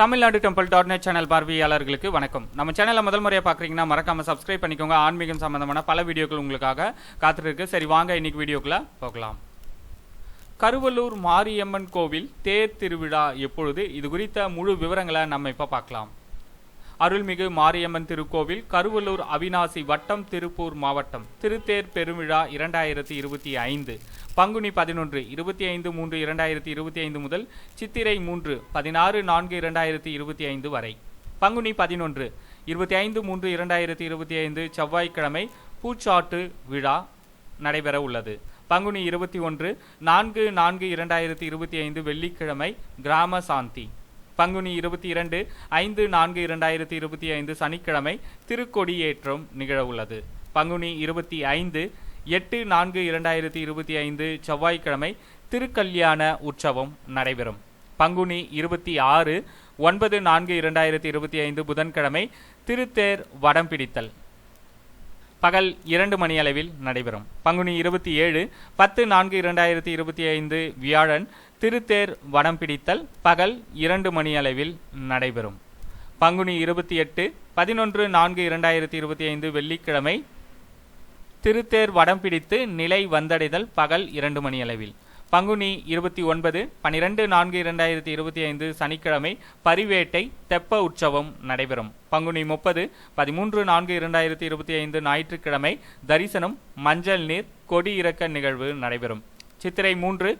Tamilnadu temple dot net channel பார்வையாளர்களுக்கு வணக்கம். நம்ம சேனலை முதல் முறையாக பார்க்குறீங்கன்னா மறக்காம சப்ஸ்கிரைப் பண்ணிக்கோங்க. ஆன்மீகம் சம்பந்தமான பல வீடியோக்கள் உங்களுக்காக காத்திருக்கு. சரி வாங்க இன்னைக்கு வீடியோக்குள்ளே போகலாம். கருவலூர் மாரியம்மன் கோவில் தேர் திருவிழா எப்பொழுது? இது குறித்த முழு விவரங்களை நம்ம இப்போ பார்க்கலாம். அருள்மிகு மாரியம்மன் திருக்கோவில் கருவலூர் அவினாசி வட்டம் திருப்பூர் மாவட்டம் திருத்தேர் பெருவிழா இரண்டாயிரத்தி இருபத்தி ஐந்து. பங்குனி பதினொன்று இருபத்தி ஐந்து மூன்று இரண்டாயிரத்தி இருபத்தி ஐந்து முதல் சித்திரை மூன்று பதினாறு நான்கு இரண்டாயிரத்தி இருபத்தி ஐந்து வரை. பங்குனி பதினொன்று இருபத்தி ஐந்து மூன்று இரண்டாயிரத்தி இருபத்தி ஐந்து செவ்வாய்க்கிழமை பூச்சாட்டு விழா நடைபெற உள்ளது. பங்குனி இருபத்தி ஒன்று நான்கு நான்கு இரண்டாயிரத்தி இருபத்தி ஐந்து வெள்ளிக்கிழமை கிராம சாந்தி. பங்குனி இருபத்தி இரண்டு ஐந்து நான்கு இரண்டாயிரத்தி இருபத்தி ஐந்து சனிக்கிழமை திருக்கொடியேற்றம் நிகழவுள்ளது. பங்குனி இருபத்தி ஐந்து எட்டு நான்கு இரண்டாயிரத்தி இருபத்தி ஐந்து செவ்வாய்க்கிழமை திருக்கல்யாண உற்சவம் நடைபெறும். பங்குனி இருபத்தி ஆறு ஒன்பது நான்கு இரண்டாயிரத்தி இருபத்தி ஐந்து புதன்கிழமை திருத்தேர் வடம் பிடித்தல் பகல் இரண்டு மணி அளவில் நடைபெறும். பங்குனி இருபத்தி ஏழு பத்து நான்கு இரண்டாயிரத்தி இருபத்தி ஐந்து வியாழன் திருத்தேர் வடம் பிடித்தல் பகல் இரண்டு மணி அளவில் நடைபெறும். பங்குனி இருபத்தி எட்டு பதினொன்று நான்கு இரண்டாயிரத்தி இருபத்தி ஐந்து வெள்ளிக்கிழமை திருத்தேர் வடம் பிடித்து நிலை வந்தடைதல் பகல் இரண்டு மணி அளவில் பங்குனி இருபத்தி ஒன்பது பனிரெண்டு நான்கு இரண்டாயிரத்தி இருபத்தி ஐந்து சனிக்கிழமை பரிவேட்டை தெப்ப உற்சவம் நடைபெறும். பங்குனி முப்பது பதிமூன்று நான்கு இரண்டாயிரத்தி இருபத்தி ஐந்து ஞாயிற்றுக்கிழமை தரிசனம் மஞ்சள் நீர் கொடி இறக்க நிகழ்வு நடைபெறும். சித்திரை மூன்று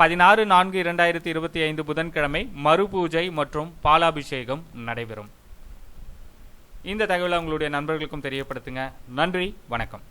பதினாறு நான்கு இரண்டாயிரத்தி இருபத்தி ஐந்து புதன்கிழமை மறுபூஜை மற்றும் பாலாபிஷேகம் நடைபெறும். இந்த தகவலை உங்களுடைய நண்பர்களுக்கும் தெரியப்படுத்துங்க. நன்றி வணக்கம்.